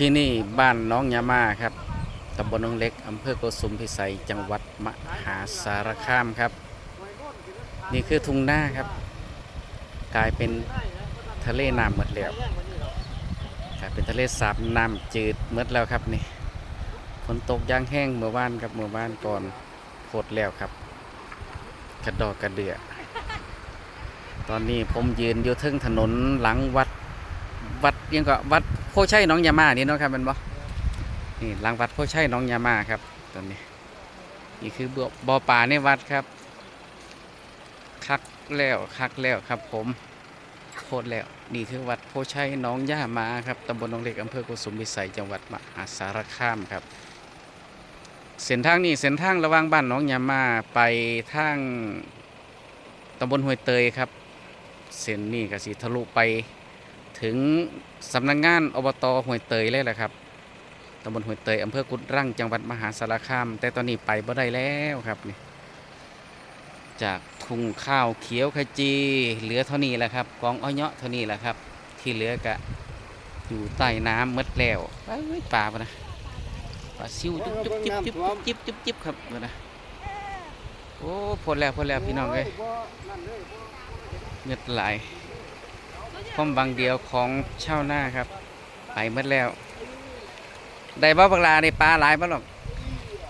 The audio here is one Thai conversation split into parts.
ที่นี่บ้านน้องยามาครับตำบลน้องเล็กอำเภอโกสุมพิสัยจังหวัดมหาสารคามครับ นี่คือทุ่งนาครับ กลายเป็นทะเลน้ำหมดแล้วกลายเป็นทะเลสาบน้ำจืดหมดแล้วครับนี่ฝนตกยางแห้งเมื่อวานครับเมื่อวานก่อนโคตรแล้วครับกระดอกกระเดือตอนนี้ผมยืนอยู่ทึ่งถนนหลังวัดวัดยังก็วัด พชัยน้องยามานี่เนาะครับแมันบ่นี่หลังวัดโพชัยน้องยามาครับตอนนี้ นี่คือบ่อบ่อปลาในวัดครับ คักแล้วคักแล้วครับ ผมโคตรแล้วนี่คือวัดโพชัยน้องย่ามาครับตำบลหนองเล็กอำเภอกุสุมวิสัยจังหวัดมหาสารคามครับ เส้นทางนี้เส้นทางระหว่างบ้านน้องยามาไปทางตำบลห้วยเตยครับ เส้นนี้ก็สิทะลุไป ถึงสำนักงานอบตห้วยเตยเลยแหละครับตำบลห้วยเตยอำเภอกุดรั่งจังหวัดมหาสารคาม แต่ตอนนี้ไปบ่ได้แล้วครับนี่จากทุ่งข้าวเขียวขจี เหลือเท่านี้แหละครับกองอ้อยเนาะเท่านี้แหละครับ ที่เหลือกะอยู่ใต้น้ำมดแล้วปลาปะนะปลาซิวจุ๊บจุ๊บจิ๊บจิ๊บจิ๊บจิ๊บจิ๊บครับนะโอ้พดแล้วพดแล้วพี่น้องเอ้ยเงือดไหล พร้อมบางเดียวของเช่าหน้าครับ ไปหมดแล้ว ได้บ่บักลาได้ปลาหลายบ่หรอก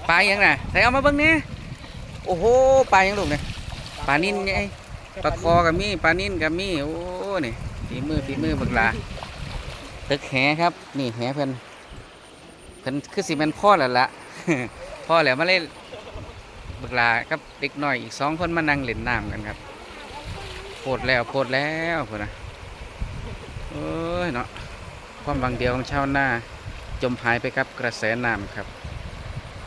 ปลายังน่ะใส่เอามาเบิ่งนี่โอ้โหปลายังลูกเนี่ยปลานิ่นไงปลาคอกับมีปลานิ่นกับมีโอ้นี่ฝีมือฝีมือบักลาตึกแหครับ นี่แหเพิ่นเพิ่นคือสิแม่นพ่อแล้วละพ่อแล้วมาเล่นบักลากับเด็กน้อยอีกสองคนมานั่งเล่นน้ำกันครับโคตรแล้วโคตรแล้วพุ่นนะ เอ้ยเนาะความบางเดียวของชาวนาจมหายไปกับกระแสน้ำครับ